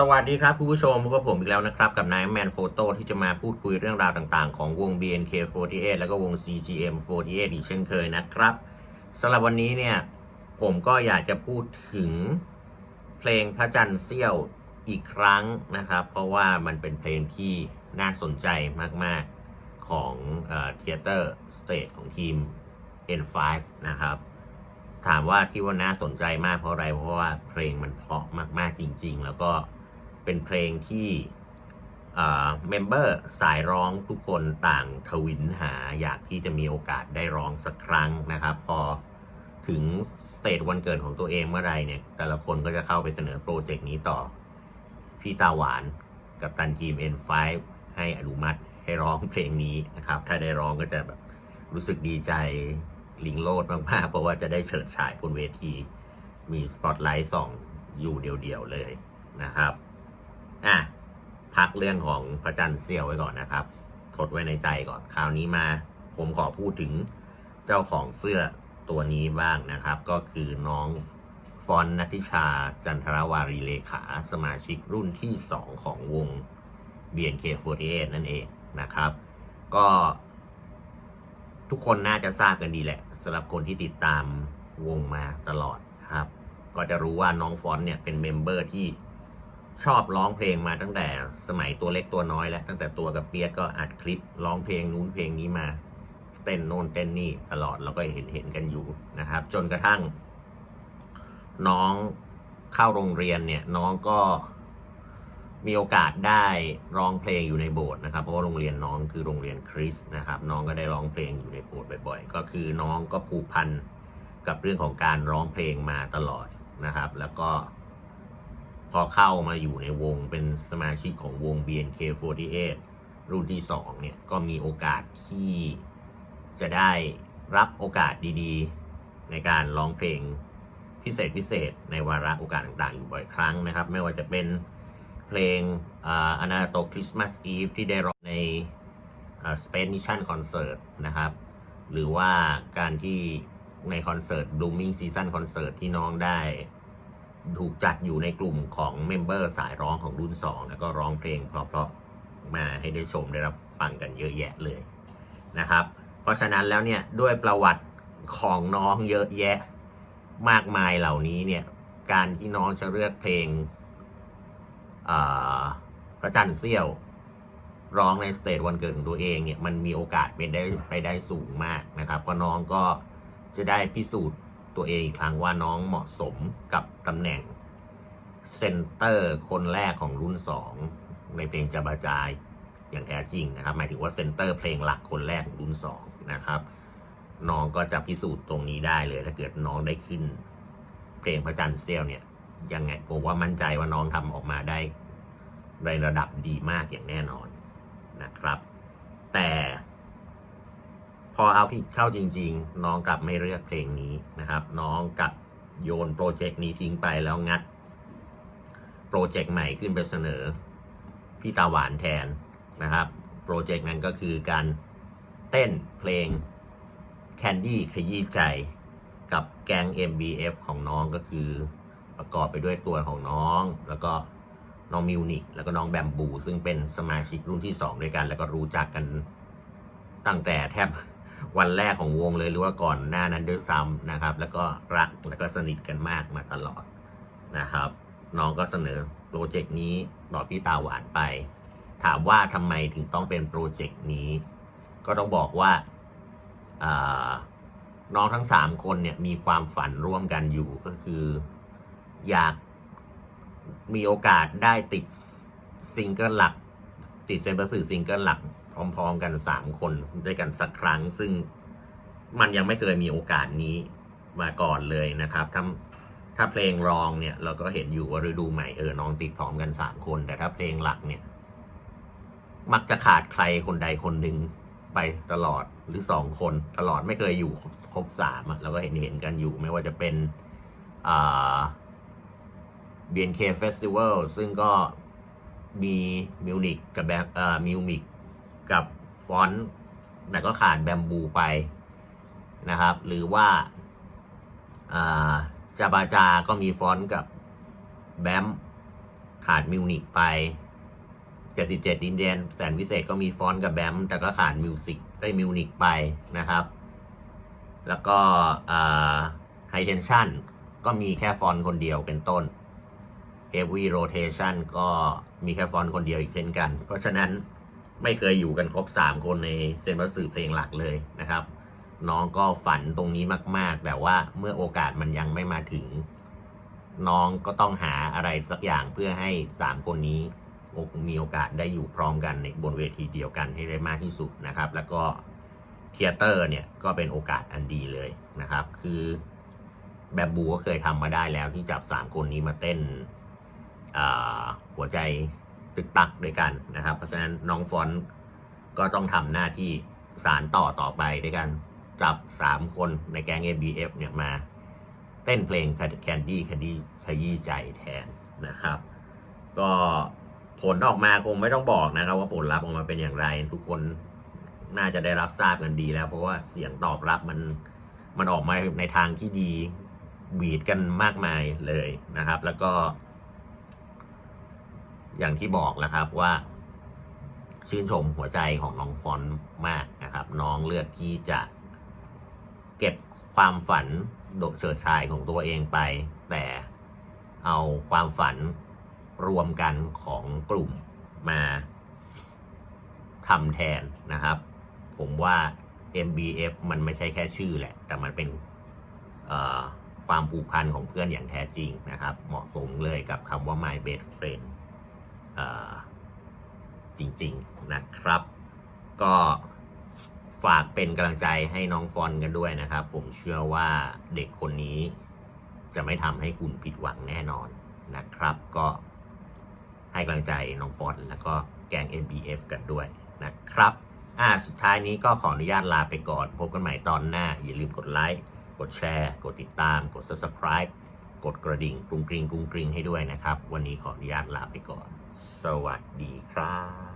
สวัสดีครับ คุณผู้ชมพบกับผมอีกแล้วนะครับ กับนายแมนโฟโต้ที่จะมาพูดคุยเรื่องราวต่างๆ ของวง BNK48 แล้วก็วง CGM48 อีกเช่นเคยนะครับสำหรับวันนี้เนี่ย ผมก็อยากจะพูดถึงเพลงพระจันทร์เสี้ยวอีกครั้งนะครับ เพราะว่ามันเป็นเพลงที่น่าสนใจมากๆของเทเตอร์สเตทของทีม N5 นะครับถามว่าที่ว่าน่าสนใจมากเพราะอะไรเพราะว่าเพลงมันเพราะมากๆจริง ๆ แล้วก็ เป็นเพลงที่เมมเบอร์สายร้องทุกคนต่างทวินหาอยากที่จะมีโอกาสได้ร้องสักครั้งนะครับ พอถึงสเตจวันเกิดของตัวเองเมื่อไรเนี่ย แต่ละคนก็จะเข้าไปเสนอโปรเจกต์นี้ต่อ พี่ตาหวานกับตันทีม N5 ให้อนุมัติให้ร้องเพลงนี้นะครับ ถ้าได้ร้องก็จะแบบรู้สึกดีใจลิงโลดมากๆ เพราะว่าจะได้เฉิดฉายบนเวที มีสปอตไลท์ส่องอยู่เดียวๆเลยนะครับ อะพักเรื่องของพระจันทร์เสี้ยวไว้ก่อนนะครับ ทดไว้ในใจก่อน คราวนี้มา ผมขอพูดถึงเจ้าของเสื้อตัวนี้บ้างนะครับ ก็คือน้องฟอนนัทิชาจันทรวารีเลขาสมาชิกรุ่นที่ 2 ของวง BNK48 นั่นเองนะครับ ก็ ทุกคนน่าจะทราบกันดีแหละสำหรับคนที่ติดตามวงมาตลอดครับ ก็จะรู้ว่าน้องฟอนเนี่ยเป็นเมมเบอร์ที่ ชอบร้องเพลงมาตั้งแต่สมัยตัวเล็กตัวน้อยแล้วตั้งแต่ตัวกับเปียกก็อัดคลิปร้องเพลงนู้นเพลงนี้มา เต้นโน่นเต้นนี่ตลอดเราก็เห็นเห็นกันอยู่นะครับ จนกระทั่ง น้องเข้าโรงเรียนเนี่ยน้องก็มีโอกาสได้ร้องเพลงอยู่ในโบสถ์นะครับ เพราะว่าโรงเรียนน้องคือโรงเรียนคริสต์นะครับ น้องก็ได้ร้องเพลงอยู่ในโบสถ์บ่อย ๆ ก็คือน้องก็ผูกพันกับเรื่องของการร้องเพลงมาตลอดนะครับ แล้วก็ พอเข้ามาอยู่ในวงเป็นสมาชิกของวง BNK48 รุ่นที่ 2 เนี่ย ก็มีโอกาสที่จะได้รับโอกาสดีๆ ในการร้องเพลงพิเศษพิเศษในวาระโอกาสต่างๆ อยู่บ่อยครั้งนะครับ ไม่ว่าจะเป็นเพลงอนาโตคริสต์มาสอีฟที่ได้ร้องใน Space Mission Concert นะครับ หรือว่าการที่ในคอนเสิร์ต Blooming Season Concert ที่น้องได้ ถูกจัดอยู่ในกลุ่มของเมมเบอร์สายร้องของรุ่น 2 แล้วก็ร้องเพลงเพราะๆมาให้ได้ชมได้รับฟังกันเยอะแยะเลยนะครับ เพราะฉะนั้นแล้วเนี่ยด้วยประวัติของน้องเยอะแยะมากมายเหล่านี้เนี่ยการที่น้องจะเลือกเพลงพระจันทร์เสี้ยวร้องในสเตจวันเกิดของตัวเองเนี่ยมันมีโอกาสเป็นได้ไปได้สูงมากนะครับเพราะน้องก็จะได้พิสูจน์ ตัวเองอีกครั้งว่าน้องเหมาะสมกับตำแหน่งเซนเตอร์คนแรกของรุ่น 2 ในเพลงจะบาจายอย่างแท้จริงนะครับ หมายถึงว่าเซนเตอร์เพลงหลักคนแรกของรุ่น 2 นะครับน้องก็จะพิสูจน์ตรงนี้ได้เลย ถ้าเกิดน้องได้ขึ้น เพลงพระจันทร์เซียวเนี่ยยังไงผมว่ามั่นใจว่าน้องทำออกมาได้ในระดับดีมากอย่างแน่นอนนะครับ แต่ พอเอาเข้าจริง ๆ น้องกลับไม่เลือกเพลงนี้นะครับ น้องกลับโยนโปรเจกต์นี้ทิ้งไปแล้วงัด โปรเจกต์ใหม่ขึ้นไปเสนอ พี่ตาหวานแทนนะครับ โปรเจกต์นั้นก็คือการเต้นเพลง Candy ขยี้ใจกับแกง MBF ของน้องก็คือประกอบไปด้วยตัวของน้อง แล้วก็น้องมิวนิกแล้วก็น้องแบมบู ซึ่งเป็นสมาชิกรุ่นที่ 2 ด้วยกัน แล้วก็รู้จักกันตั้งแต่แทบ วันแรกของวงเลยหรือว่าก่อนหน้านั้นด้วยซ้ำนะครับ แล้วก็รักแล้วก็สนิทกันมากมาตลอดนะครับ น้องก็เสนอโปรเจกต์นี้ต่อพี่ตาหวานไป ถามว่าทำไมถึงต้องเป็นโปรเจกต์นี้ ก็ต้องบอกว่าน้องทั้งสามคนเนี่ยมีความฝันร่วมกันอยู่ก็คือ อยากมีโอกาสได้ติดซิงเกิลหลัก ติดเซนเบอร์สื่อซิงเกิลหลัก พร้อมๆกันสามคนด้วยกันสักครั้ง ซึ่งมันยังไม่เคยมีโอกาสนี้มาก่อนเลยนะครับถ้าถ้าเพลงรองเนี่ยเราก็เห็นอยู่ว่าฤดูใหม่เออน้องติดพร้อมกันสามคน แต่ถ้าเพลงหลักเนี่ย มักจะขาดใครคนใดคนหนึ่งไปตลอดหรือสองคนตลอดไม่เคยอยู่ครบสามเราก็เห็นเห็นกันอยู่ไม่ว่าจะเป็นอ่า BNK Festival ซึ่งก็มีมิวนิกกับแบบเอ่อมิวมิก กับฟอนต์แต่ก็ขาดแบมบูไปนะครับ หรือว่าอ่าจาบาจาก็มีฟอนต์กับแบมขาดมิวนิกไป77ดินแดนแสนวิเศษก็มีฟอนต์กับแบมแต่ก็ขาดมิวสิกได้มิวนิกไปนะครับ แล้วก็ไฮเทนชันก็มีแค่ฟอนต์คนเดียวเป็นต้น Heavy Rotation ก็มีแค่ฟอนต์คนเดียวอีกเช่นกัน เพราะฉะนั้น ไม่เคยอยู่กันครบ 3 คนในเซนบัสสื่อเพลงหลักเลยนะครับ น้องก็ฝันตรงนี้มาก ๆ แต่ว่าเมื่อโอกาสมันยังไม่มาถึง น้องก็ต้องหาอะไรสักอย่างเพื่อให้ 3 คนนี้มีโอกาสได้อยู่พร้อมกันในบนเวทีเดียวกันให้ได้มากที่สุดนะครับ แล้วก็เทียเตอร์เนี่ยก็เป็นโอกาสอันดีเลยนะครับ คือแบบบูก็เคยทำมาได้แล้วที่จับ 3 คนนี้มาเต้นหัวใจ ตึกตักด้วยกันนะครับ เพราะฉะนั้นน้องฟอนก็ต้องทำหน้าที่สารต่อต่อไปด้วยกันจับ 3 คนในแก๊ง ABF เนี่ยมาเต้นเพลงแคนดี้คดีขยี้ใจแทนนะครับ ก็ผลออกมาคงไม่ต้องบอกนะครับ ว่าผลลัพธ์ออกมาเป็นอย่างไร ทุกคนน่าจะได้รับทราบกันดีแล้ว เพราะว่าเสียงตอบรับมันมันออกมาในทางที่ดีบีดกันมากมายเลยนะครับ แล้วก็ อย่างที่บอกแล้วครับว่า ชื่นชมหัวใจของน้องฟอนมากนะครับ น้องเลือกที่จะเก็บความฝันโดดเฉิดชายของตัวเองไป แต่เอาความฝันรวมกันของกลุ่มมาทำแทนนะครับ ผมว่า MBF มันไม่ใช่แค่ชื่อแหละ แต่มันเป็นความผูกพันของเพื่อนอย่างแท้จริงนะครับ เหมาะสมเลยกับคำว่า my best friend จริงๆนะครับ ก็ฝากเป็นกำลังใจให้น้องฟอนกันด้วยนะครับ ผมเชื่อว่าเด็กคนนี้จะไม่ทำให้คุณผิดหวังแน่นอนนะครับ ก็ให้กำลังใจน้องฟอนแล้วก็แกง MBF กันด้วยนะครับ อ่าสุดท้ายนี้ก็ขออนุญาตลาไปก่อน พบกันใหม่ตอนหน้า อย่าลืมกดไลค์กดแชร์ กดติดตาม กด subscribe กดกระดิ่งกรุงกริงกรุงกริงให้ด้วยนะครับ วันนี้ขออนุญาตลาไปก่อน สวัสดีครับ